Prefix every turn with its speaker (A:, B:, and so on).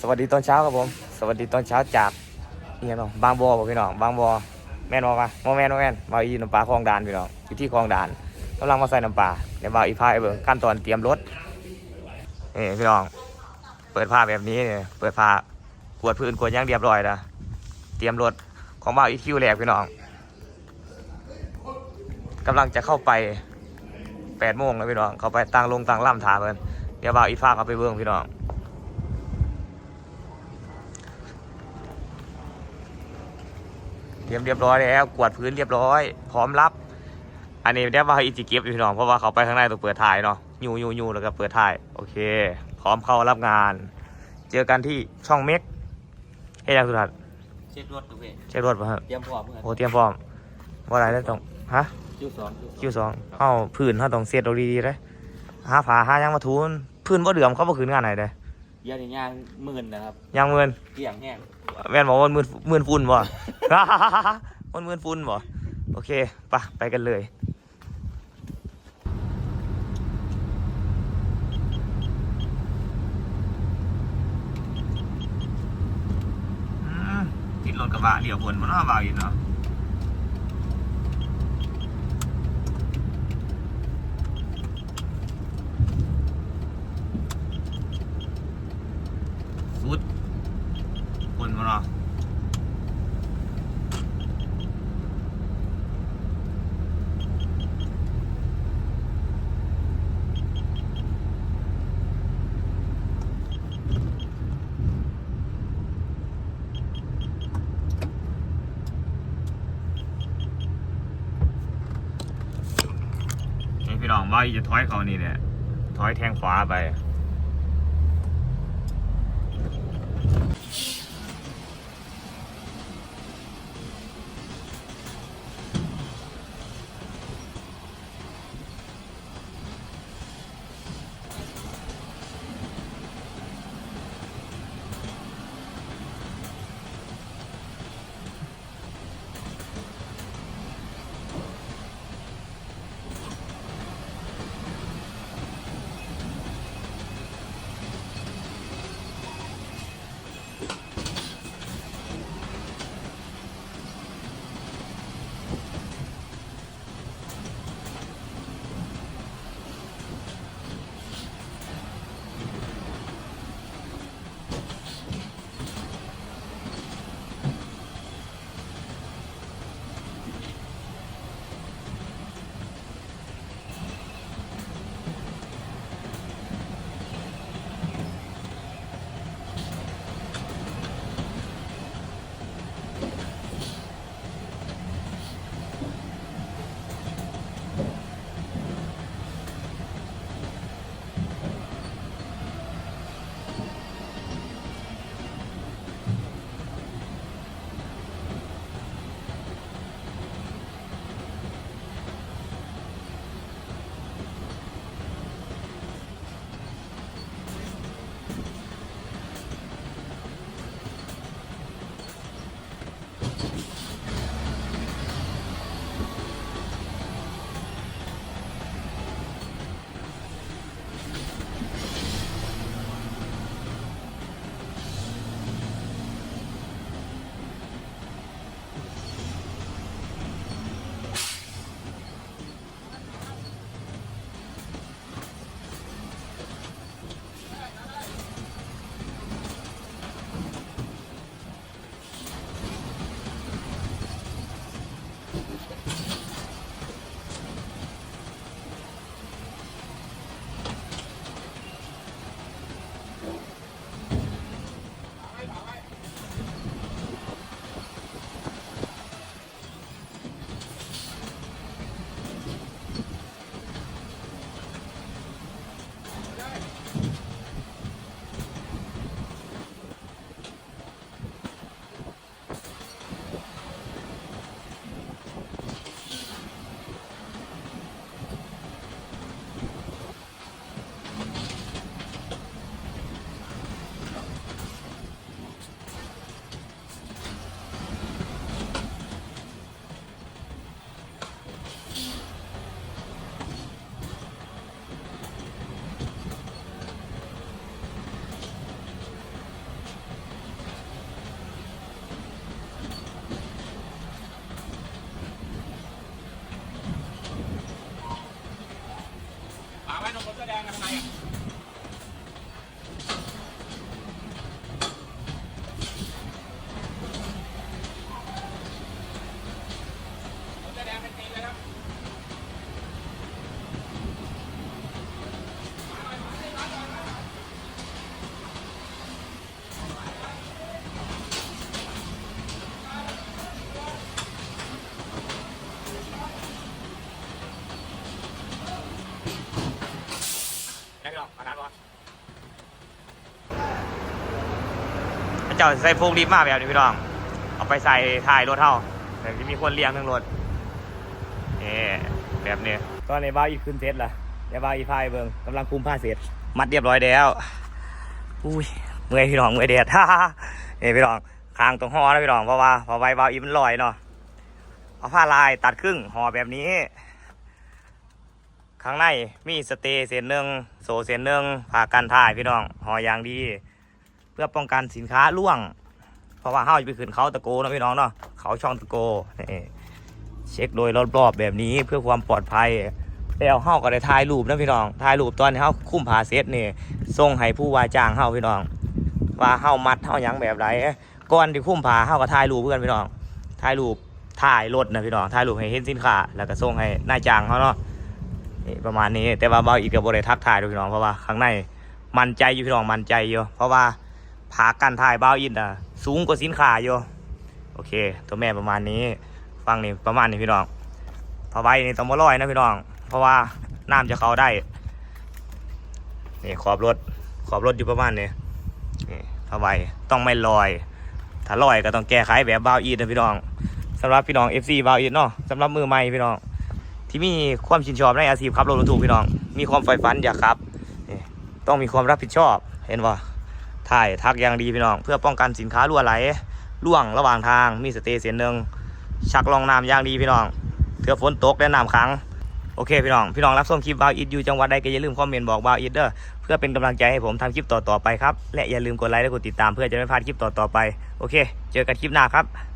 A: สวัสดีตอนเช้าครับผม สวัสดีตอนเช้าจากนี่เนาะบางบัวบอพี่น้องบางบัวแม่นบอกมาโมแม่นโมแม่นบาอีน้ำปลาคลองดานพี่น้องอยู่ที่คลองดานกำลังมาใส่น้ำปลาเดี๋ยวบาวอีพายเบิ่งขั้นตอนเตรียมรถนี่พี่น้อง เปิดผ้าแบบนี้เนี่ยเปิดผ้ากวดพื้นกวดย่างเรียบร้อยนะเตรียมรถของบาวอีคิวแรกพี่น้องกำลังจะเข้าไปแปดโมงแล้วพี่น้องเข้าไปตั้งลงตั้งล่ำถาเพิ่นเดี๋ยวบาวอีพาเอาไปเบิ่งพี่น้อง เตรียมเรียบร้อยแล้วกวาดพื้นเรียบร้อย พร้อมรับ อันนี้เรียกว่าอีจิเก็บอยู่พี่น้องเพราะว่าเขาไปข้างในต้องเปิดถ่ายเนาะยูยูยูแล้วก็เปิดถ่ายโอเค พร้อมเข้ารับงาน เจอกันที่ช่องเม็กเฮ้ยยังสุดท้าย
B: เช็ครถดูเว้ย
A: เช็ครถป่ะครับ
B: เตรียมพร้อมเพื่อน
A: โอ้เตรียมพร้อมว่าอะไรได้ต้องฮะ
B: คิวสอง
A: คิวสองเข้าพื้นเข้าต้องเซตเอาดีๆเลยหาผาหายังมาทูนพื้นบ่เดือมเขาบ่คืนงานไหนเด้
B: ยาในย่างหมื่นนะครับ
A: ยังเงิน
B: เกี่ยงแห้ง
A: แม่นบอกว่ามื่นมื่นฝุ่นบ่ มันมื่นฝุ่นบ่ โอเคไปะไปกันเลยอืมติดรถกระบะเดี๋ยวฝนมันว่าเบาอยู่เนาะฟุดฝนมันเนาะนี่ พี่น้องว่าจะถอยเขานี่เนี่ยถอยแทงขวาไป หจารเจ้าใส่พวกรีบมาแบบนี้พี่น้อง เอาไปใส่ถ่ายรถเท่าแต่ที่มีคนเลี้ยงทั้งรถนี่แบบนี้ก็ในบ้าอีกขึ้นเซตล่ะเดี๋ยวบ้าอีพายเบิ้งกำลังคุมผ้าเสร็จ มัดเรียบร้อยแล้วอุ้ยเมื่อยพี่น้องเมื่อยเดดฮ่านี่พี่น้องคางตรงห่อนะพี่น้องเพราะว่าพอไว้บ้าอีมันลอยเนาะเอาผ้าลายตัดครึ่งห่อแบบนี้ ข้างในมีสเตย์เส้นหนึ่งโซเส้นหนึ่งผ่ากันถ่ายพี่น้องห่ออย่างดี เพื่อป้องกันสินค้าล่วง เพราะว่าเฮาจะไปขึ้นเขาตะโกเนาะพี่น้องเนาะเขาช่องตะโกนี่เช็คโดยรอบๆแบบนี้เพื่อความปลอดภัยแล้วเฮาก็ได้ถ่ายรูปนะพี่น้องถ่ายรูปตอนที่เฮาคุ้มผาเซตนี่ส่งให้ผู้ว่าจ้างเฮาพี่น้อง ว่าเฮามัดเฮายังแบบไรก่อนที่คุ้มผาเฮาก็ถ่ายรูปเพื่อนพี่น้องถ่ายรูปถ่ายรถนะพี่น้องถ่ายรูปให้เห็นสินค้าแล้วก็ส่งให้นายจ้างเขาเนาะ นี่ประมาณนี้ แต่ว่าเบาอีกกับบริทักถ่ายด้วยพี่น้องเพราะว่าข้างในมันใจอยู่พี่น้องมันใจอยู่เพราะว่าผากันถ่ายเบาอินอะสูงกว่าสินค้าอยู่โอเค ตัวแม่ประมาณนี้ ฟังนี่ประมาณนี้พี่น้องพอไว้นี่ต้องมาลอยนะพี่น้อง เพราะว่าน้ำจะเข้าได้นี่ขอบรถขอบรถอยู่ประมาณนี้นี่พอไว้ต้องไม่ลอย ถ้าลอยก็ต้องแก้ไขแบบเบาอีนนะพี่น้องสำหรับพี่น้อง FC เบาอีนเนาะสำหรับมือใหม่พี่น้อง ที่มีความชินชอบในอาชีพขับรถบรรทุกพี่น้อง มีความใฝ่ฝันอยากขับต้องมีความรับผิดชอบ เห็นป่ะถ่ายทักอย่างดีพี่น้อง เพื่อป้องกันสินค้ารั่วไหลล่วงระหว่างทางมีสเตย์เสียนหนึ่งชักรองน้ำอย่างดีพี่น้องเถื่อฝนตกและน้ำขังโอเคพี่น้อง พี่น้องรับชมคลิปบาวอิดอยู่จังหวัดใดก็อย่าลืมคอมเมนต์บอกบาวอิดเด้อเพื่อเป็นกำลังใจให้ผมทำคลิปต่อๆไปครับ และอย่าลืมกดไลค์และกดติดตามเพื่อจะไม่พลาดคลิปต่อๆไป โอเค เจอกันคลิปหน้าครับ